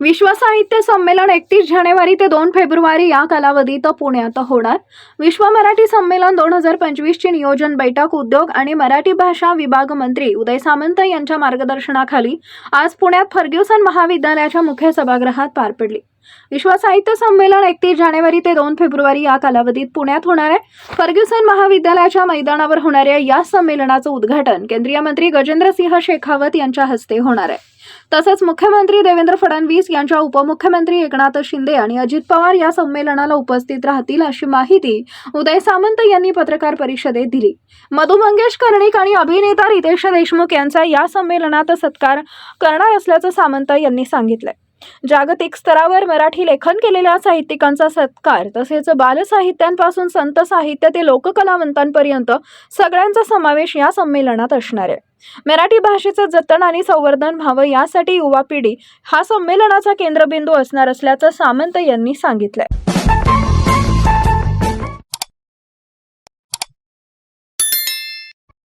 विश्व साहित्य संमेलन एकतीस जानेवारी ते दोन फेब्रुवारी या कालावधीत पुण्यात होणार. विश्व मराठी संमेलन दोन हजार पंचवीसची नियोजन बैठक उद्योग आणि मराठी भाषा विभाग मंत्री उदय सामंत यांच्या मार्गदर्शनाखाली आज पुण्यात फर्ग्युसन महाविद्यालयाच्या मुख्य सभागृहात पार पडली. विश्व साहित्य संमेलन एकतीस जानेवारी ते दोन फेब्रुवारी या कालावधीत पुण्यात होणार आहे. फर्ग्युसन महाविद्यालयाच्या मैदानावर होणाऱ्या या संमेलनाचं उद्घाटन केंद्रीय मंत्री गजेंद्र सिंह शेखावत यांच्या हस्ते होणार आहे. तसंच मुख्यमंत्री देवेंद्र फडणवीस यांच्या उपमुख्यमंत्री एकनाथ शिंदे आणि अजित पवार या संमेलनाला उपस्थित राहतील अशी माहिती उदय सामंत यांनी पत्रकार परिषदेत दिली. मधु मंगेश कर्णिक आणि अभिनेता रितेश देशमुख यांचा या संमेलनात सत्कार करणार असल्याचं सामंत यांनी सांगितलंय. जागतिक स्तरावर मराठी लेखन केलेल्या साहित्यिकांचा सत्कार तसेच बालसाहित्यांपासून संत साहित्य ते लोककलावंतांपर्यंत सगळ्यांचा समावेश या संमेलनात असणार आहे. मराठी भाषेचं जतन आणि संवर्धन व्हावं यासाठी युवा पिढी हा संमेलनाचा केंद्रबिंदू असणार असल्याचं सामंत यांनी सांगितलंय.